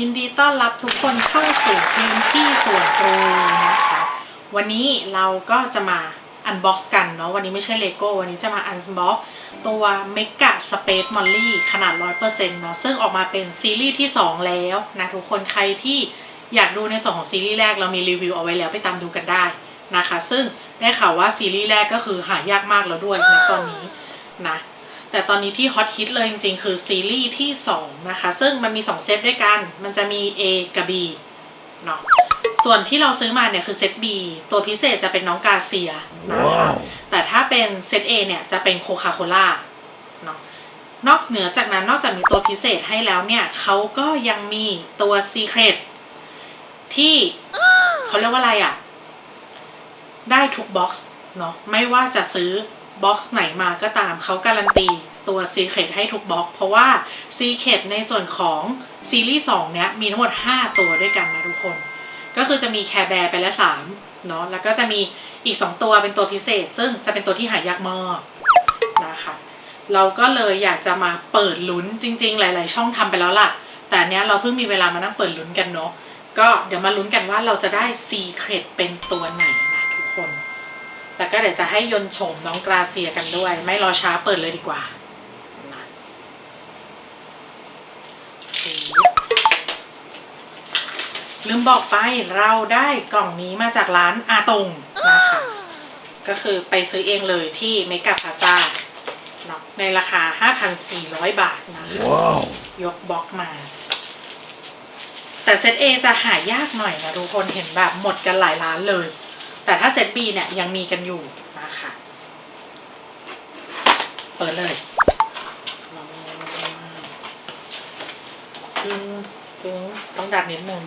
ยินดีต้อนรับทุกคนเข้าสู่พื้นที่ส่วนตัวนะคะ วันนี้เราก็จะมาอันบ็อกซ์กันเนาะวันนี้ไม่ใช่เลโก้วันนี้จะมาอันบ็อกตัว Mega Space Molly ขนาด 100%เนาะซึ่งออกมาเป็นซีรีส์ที่ 2 แล้วนะทุกคนใครที่อยากดูในส่วนของซีรีส์แรกเรามีรีวิวเอาไว้แล้วไปตามดูกันได้นะคะ ซึ่งได้ข่าวว่าซีรีส์แรกก็คือหายากมากแล้วด้วยนะตอนนี้นะ แต่ตอนนี้ที่ฮอตฮิตเลยจริง ๆ คือซีรีส์ที่ 2 นะคะ ซึ่งมันมี 2 เซตด้วยกัน มันจะมี A กับ B เนาะส่วนที่เราซื้อมาเนี่ยคือเซต B ตัวพิเศษจะเป็นน้องกาเซียนะคะแต่ถ้าเป็นเซต A เนี่ยจะเป็นโคคาโคล่าเนาะนอกเหนือจากนั้นนอกจากมีตัวพิเศษให้แล้วเนี่ยเขาก็ยังมีตัว Secret ที่เขาเรียกว่าอะไรอะ่ะ ได้ทุกบ็อกซ์เนาะไม่ว่าจะซื้อ บ็อกซ์ไหนมาก็ตามเขาการันตีตัว Secret ให้ทุกบ็อกเพราะว่า Secret ในส่วนของซีรีส์2เนี้ยมีทั้งหมด 5 ตัวด้วยกันนะทุกคน ก็คือจะมีแคร์แบร์ไปแล้ว3เนาะแล้วก็จะมีอีก 2 ตัวเป็นตัวพิเศษ ซึ่งจะเป็นตัวที่หายากมากนะคะเราก็เลยอยากจะมาเปิดลุ้นจริง ๆ หลาย ๆ ช่องทำไปแล้วล่ะ แต่เนี้ยเราเพิ่งมีเวลามานั่งเปิดลุ้นกันเนาะก็เดี๋ยวมาลุ้นกันว่าเราจะได้ Secret เป็นตัวไหนนะทุกคน แล้วก็เดี๋ยวจะให้ยนต์โฉมน้องกราเซียกันด้วย ไม่รอช้าเปิดเลยดีกว่านะลืมบอกไปเราได้กล่องนี้มาจากร้านอาตงนะคะก็คือไปซื้อเองเลยที่เมกาพาซาเนาะในราคา 5,400 บาทนะคะ Wow. ยกบล็อกมา แต่เซต A จะหายากหน่อยนะทุกคนเห็นแบบหมดกันหลายร้านเลย แต่ถ้าเซต B เนี่ยยังมีกันอยู่นะคะเปิดเลยตึงตึงต้องดัดนิดนึง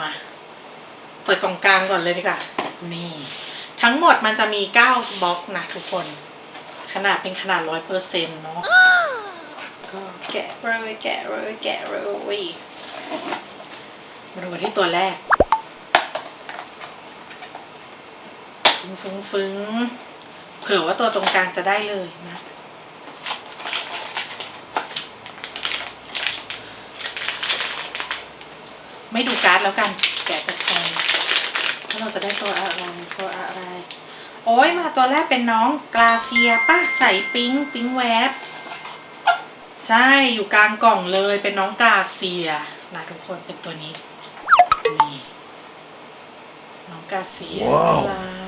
มา เปิดกล่องกลางก่อนเลยดีกว่า นี่ ทั้งหมดมันจะมี9บล็อกนะทุกคน ขนาดเป็นขนาดร้อยเปอร์เซ็นต์เนาะก็แกะเลยแกะเลยแกะเลยมาดูที่ตัวแรก งฟึ้งฟึ้งเผื่อว่าตัวตรงกลางจะได้เลยนะ ไม่ดูการ์ดแล้วกันแกะจากซองว่าเราจะได้ตัวอะไรตัวอะไร โอ้ยมาตัวแรกเป็นน้องกราเซียป่ะใส่ปิ๊งปิ๊งแวบใช่อยู่กลางกล่องเลยเป็นน้องกราเซียนะทุกคนเป็นตัวนี้นี่น้องกราเซียว้าวน่ารัก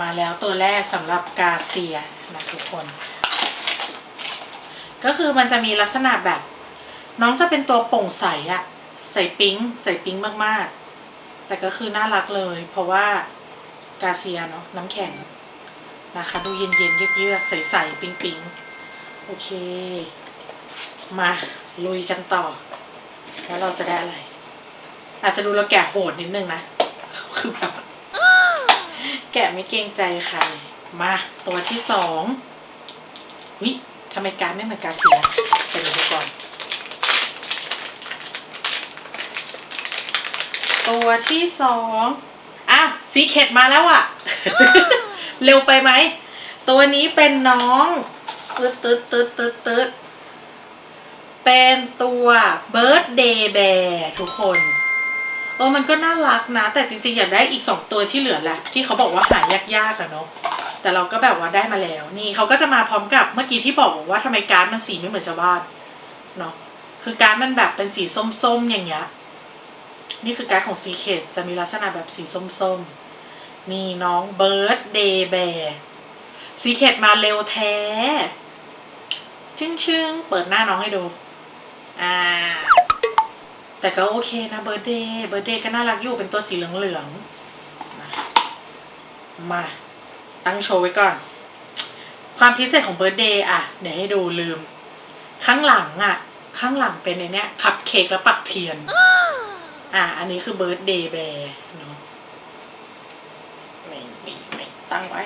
มาแล้วตัวแรกสำหรับกาเซียนะทุกคน ก็คือมันจะมีลักษณะแบบ น้องจะเป็นตัวโปร่งใสอะใส่ปิ๊งใส่ปิ๊งมากๆ แต่ก็คือน่ารักเลย เพราะว่ากาเซียเนาะน้ำแข็งนะคะดูเย็นๆเยือกๆใสๆปิ๊งๆโอเค มาลุยกันต่อ แล้วเราจะได้อะไร อาจจะดูเราแกะโหดนิดนึงนะคือแบบ แกะไม่เกรงใจใครมาตัวที่สองวิทำไมการไม่เหมือนกาเซียไปดูดูก่อน ตัวที่สองอ้าวซีเคดมาแล้วอะเร็วไปไหม ตัวนี้เป็นน้องตึ๊ดตึ๊ดตึ๊ดตึ๊ดตึ๊ดเป็นตัวเบิร์ดเดย์แบร์ทุกคน เออมันก็น่ารักนะ แต่จริงๆ อยากได้อีกสองตัวที่เหลือแหละที่เขาบอกว่าหายากๆอะเนาะแต่เราก็แบบว่าได้มาแล้วนี่เขาก็จะมาพร้อมกับเมื่อกี้ที่บอกว่าทำไมการ์ดมันสีไม่เหมือนชาวบ้านเนาะคือการ์ดมันแบบเป็นสีส้มๆอย่างเงี้ยนี่คือการ์ดของซีเคดจะมีลักษณะแบบสีส้มๆนี่น้องเบิร์ดเดย์แบร์ซีเคดมาเร็วแท้ชึ้งๆเปิดหน้าน้องให้ดูอ่า แต่ก็โอเคนะเบิร์ดเดย์เบิร์ดเดย์ก็น่ารักอยู่เป็นตัวสีเหลืองๆนะมาตั้งโชว์ไว้ก่อน ความพิเศษของเบิร์ดเดย์อะ เดี๋ยวให้ดูลืม ข้างหลังอะ ข้างหลังเป็นในเนี้ยคัพเค้กแล้วปักเทียน อะ อันนี้คือเบิร์ดเดย์แบร์เนาะไม่ไม่ไม่ตั้งไว้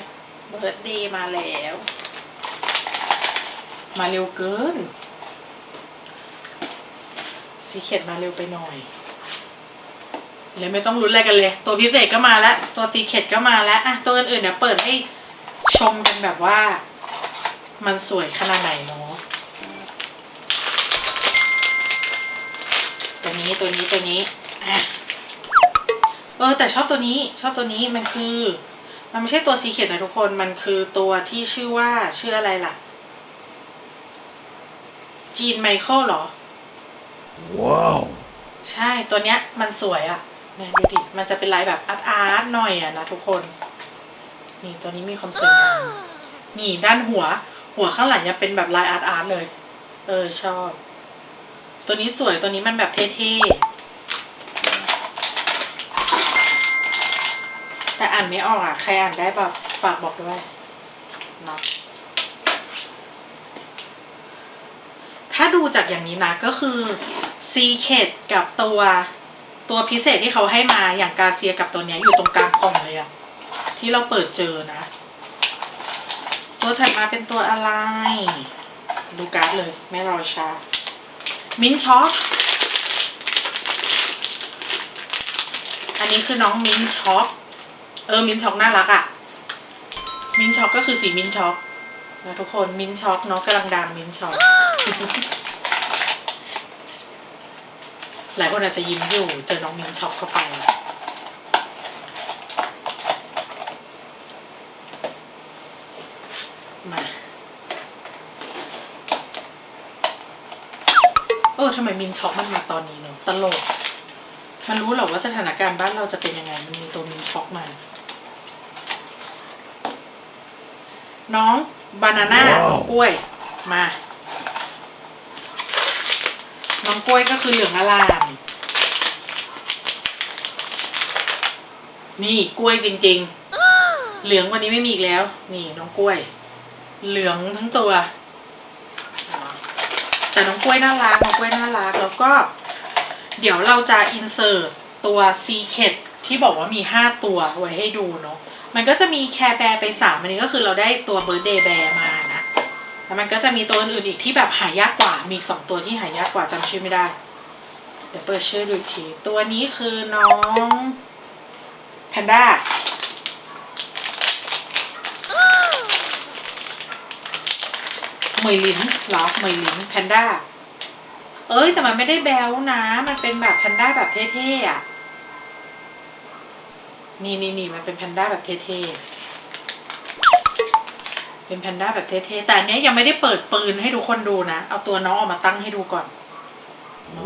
เบิร์ดเดย์มาแล้ว มาเร็วเกิน ซีเขียดมาเร็วไปหน่อย เลยไม่ต้องรุ้นอะไรกันเลย ตัวพิเศษก็มาแล้ว ตัวซีเขียดก็มาแล้วอะตัวอื่นๆเนี่ยเปิดให้ชมกันแบบว่า มันสวยขนาดไหนเนาะตัวนี้ตัวนี้ตัวนี้เออแต่ชอบตัวนี้ชอบตัวนี้มันคือ มันไม่ใช่ตัวสีเขียดนะทุกคนมันคือตัวที่ชื่อว่าชื่ออะไรล่ะ จีนไมเคิลเหรอ Wow. ใช่ตัวเนี้ยมันสวยอะ่ะเนี่ยดูดิมันจะเป็นลายแบบอาร์ตอาร์ตหน่อยอะ่ะนะทุกคน นี่ตัวนี้มีความสวยงามนี่ด้านหัว หัวข้างหลังยังเป็นแบบลายอาร์ตอาร์ตเลย เออชอบ ตัวนี้สวยตัวนี้มันแบบเท่ๆแต่อ่านไม่ออกอะใครอ่านได้แบบฝากบอกด้วยเนาะ ถ้าดูจากอย่างนี้นะก็คือซีเคดกับตัวตัวพิเศษที่เขาให้มาอย่างกาเซียกับตัวเนี้ยอยู่ตรงกลางกล่องเลยอะที่เราเปิดเจอนะ ตัวถัดมาเป็นตัวอะไร ดูการ์ดเลย ไม่รอช้ามินช็อกอันนี้คือน้องมินช็อกเออมินช็อกน่ารักอะมินช็อกก็คือสีมินช็อกนะทุกคนมินช็อกเนาะกำลังดังมินช็อก หลายคนอาจจะยิ้มอยู่ เจอน้องมินช็อกเข้าไป มา เออทำไมมินช็อกมันมาตอนนี้เนาะตลก มันรู้เหรอว่าสถานการณ์บ้านเราจะเป็นยังไง มันมีตัวมินช็อกมา น้องบานาน่าว้าวน้องกล้วย มา น้องกล้วยก็คือเหลืองอลาม นี่กล้วยจริง ๆ เหลืองวันนี้ไม่มีอีกแล้ว นี่น้องกล้วย เหลืองทั้งตัว แต่น้องกล้วยน่ารักน้องกล้วยน่ารักแล้วก็ เดี๋ยวเราจะอินเสิร์ตตัวซีเคดที่บอกว่ามีห้าตัวไว้ให้ดูเนาะมันก็จะมีแคร์แบร์ไปสามอันนี้ก็คือเราได้ตัวเบิร์เดย์แบร์มานะ แล้วมันก็จะมีตัวอื่นอีกที่แบบหายากกว่า มีสองตัวที่หายากกว่าจำชื่อไม่ได้ เดี๋ยวเปิดชื่อดูอีกที ตัวนี้คือน้องแพนด้า เหมยลินเหรอเหมยลินแพนด้า เอ้ยแต่มันไม่ได้แบลนะ มันเป็นแบบแพนด้าแบบเท่ๆอะ นี่นี่นี่มันเป็นแพนด้าแบบเท่ๆ เป็นแพนด้าแบบเท่ๆ แต่อันเนี้ยยังไม่ได้เปิดปืนให้ทุกคนดูนะ เอาตัวน้องออกมาตั้งให้ดูก่อน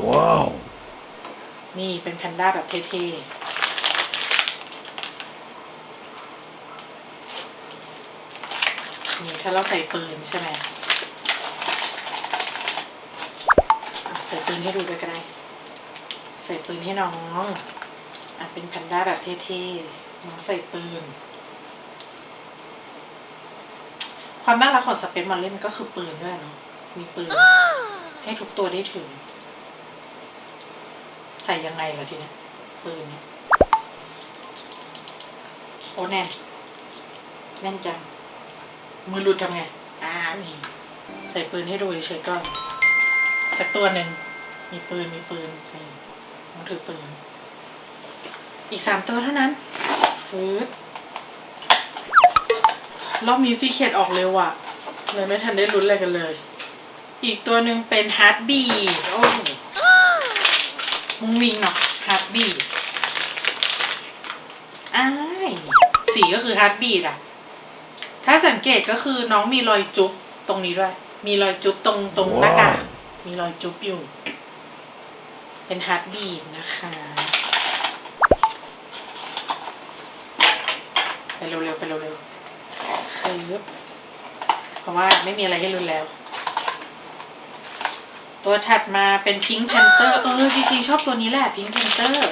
Wow. นี่เป็นแพนด้าแบบเท่ๆ นี่ถ้าเราใส่ปืนใช่ไหมอะใส่ปืนให้ดูด้วยก็ได้ ใส่ปืนให้น้องอะเป็นแพนด้าแบบเท่ๆ น้องใส่ปืน ความน่ารักของสเปซมอนเล่นก็คือปืนด้วยเนาะมีปืน ให้ทุกตัวได้ถือ ใส่ยังไงล่ะทีเนี้ยปืนเนี่ยโอ้แน่น แน่นจัง มือหลุดทำไง อ่านี่ ใส่ปืนให้ดูเฉยๆก่อนสักตัวหนึ่ง มีปืนมีปืนนี่ต้องถือปืน อีกสามตัวเท่านั้นฟืด รอบนี้ซีเคดออกเร็วอะเลยไม่ทันได้ลุ้นอะไรกันเลย อีกตัวหนึ่งเป็นฮาร์ดบีโอ้โหมุ้งมิงเนาะฮาร์ดบีดอ้ายสีก็คือฮาร์ดบีดอะถ้าสังเกตก็คือน้องมีรอยจุ๊บตรงนี้ด้วย มีรอยจุ๊บตรงตรงหน้ากากมีรอยจุ๊บอยู่ เป็นฮาร์ดบีดนะคะไปเร็วๆไปเร็วๆ คือเพราะว่าไม่มีอะไรให้ลุ้นแล้ว ตัวถัดมาเป็นพิง k ์แพนเตอร์เออจริงๆชอบตัวนี้แหละพิง k ์แพนเตอร์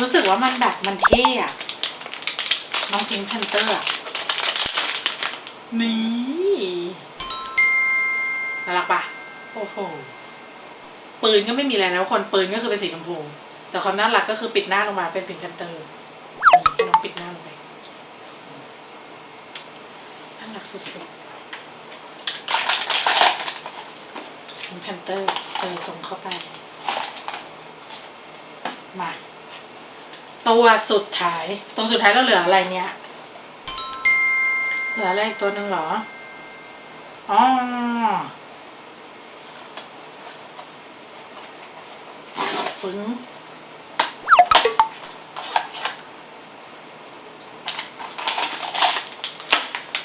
รู้สึกว่ามันแบบมันเท่อะน้องพิง k ์แพนเตอร์นี่น่ารักปะโอ้โหปืนก็ไม่มีอะไรนะทุกคนปืนก็คือเป็นสีชมพูแต่ความน่ารักก็คือปิดหน้าลงมาเป็นพิง k ์แพนเตอร์นี่ให้น้องปิดหน้า สุดๆมีแพนเตอร์เจอตรงเข้าไป มา ตัวสุดท้าย ตัวสุดท้ายเราเหลืออะไรเนี่ย เหลืออะไรอีกตัวหนึ่งเหรอ อ๋อฟึ้ง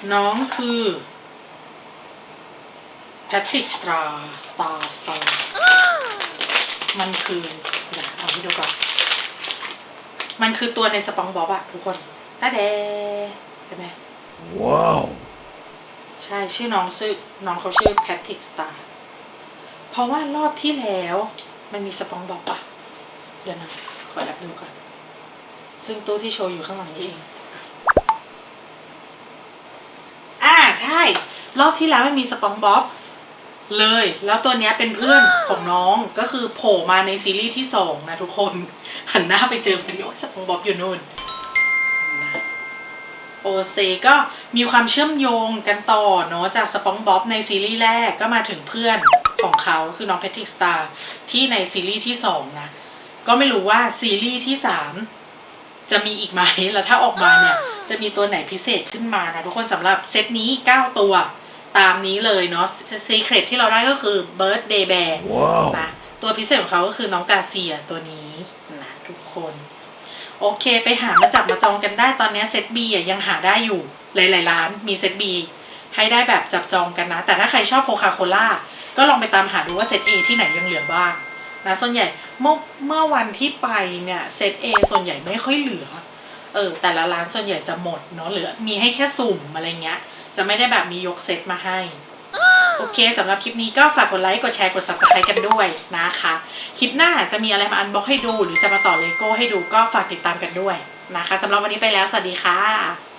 น้องคือแพทริกสตราสตาร์สตาร์มันคือเดี๋ยวเอาให้ดูก่อน มันคือตัวในสปองบ๊อบอะทุกคนตาเดเห็นไหม Wow. ใช่ชื่อน้องชื่อน้องเขาชื่อแพทริกสตาร์เพราะว่ารอบที่แล้วมันมีสปองบ๊อบอะเดี๋ยวนะขอแอบดูก่อน ซึ่งตู้ที่โชว์อยู่ข้างหลังนี้เอง อ่าใช่ รอบที่แล้วมันมีสปองบ๊อบเลย แล้วตัวเนี้ยเป็นเพื่อนของน้องก็คือโผล่มาในซีรีส์ที่สองนะทุกคน หันหน้าไปเจอพอดีโอ้ยสปองบ๊อบอยู่นู่นนะโอเซก็มีความเชื่อมโยงกันต่อเนาะจากสปองบ๊อบในซีรีส์แรกก็มาถึงเพื่อนของเขาคือน้องแพทริกสตาร์ที่ในซีรีส์ที่สองนะ ก็ไม่รู้ว่าซีรีส์ที่สามจะมีอีกไหมแล้วถ้าออกมาเนี่ย จะมีตัวไหนพิเศษขึ้นมานะทุกคนสำหรับเซตนี้ 9 ตัวตามนี้เลยเนาะซีเครตที่เราได้ก็คือ Birthday Bear Wow. นะตัวพิเศษของเขาก็คือน้องกาเซียตัวนี้นะทุกคน โอเคไปหามาจับมาจองกันได้ตอนนี้เซต B อะยังหาได้อยู่หลายๆร้านมีเซต B ให้ได้แบบจับจองกันนะ แต่ถ้าใครชอบโคคาโคล่าก็ลองไปตามหาดูว่าเซต A ที่ไหนยังเหลือบ้างนะส่วนใหญ่เมื่อเมื่อวันที่ไปเนี่ยเซต A ส่วนใหญ่ไม่ค่อยเหลือ เออแต่ละร้านส่วนใหญ่จะหมดเนาะเหลือมีให้แค่สุ่มอะไรเงี้ย จะไม่ได้แบบมียกเซตมาให้โอเคสำหรับคลิปนี้ก็ฝากกดไลค์ กดแชร์ กด subscribe กันด้วยนะคะ คลิปหน้าจะมีอะไรมาอันบ็อกให้ดู หรือจะมาต่อเลโก้ให้ดูก็ฝากติดตามกันด้วยนะคะสำหรับวันนี้ไปแล้ว สวัสดีค่ะ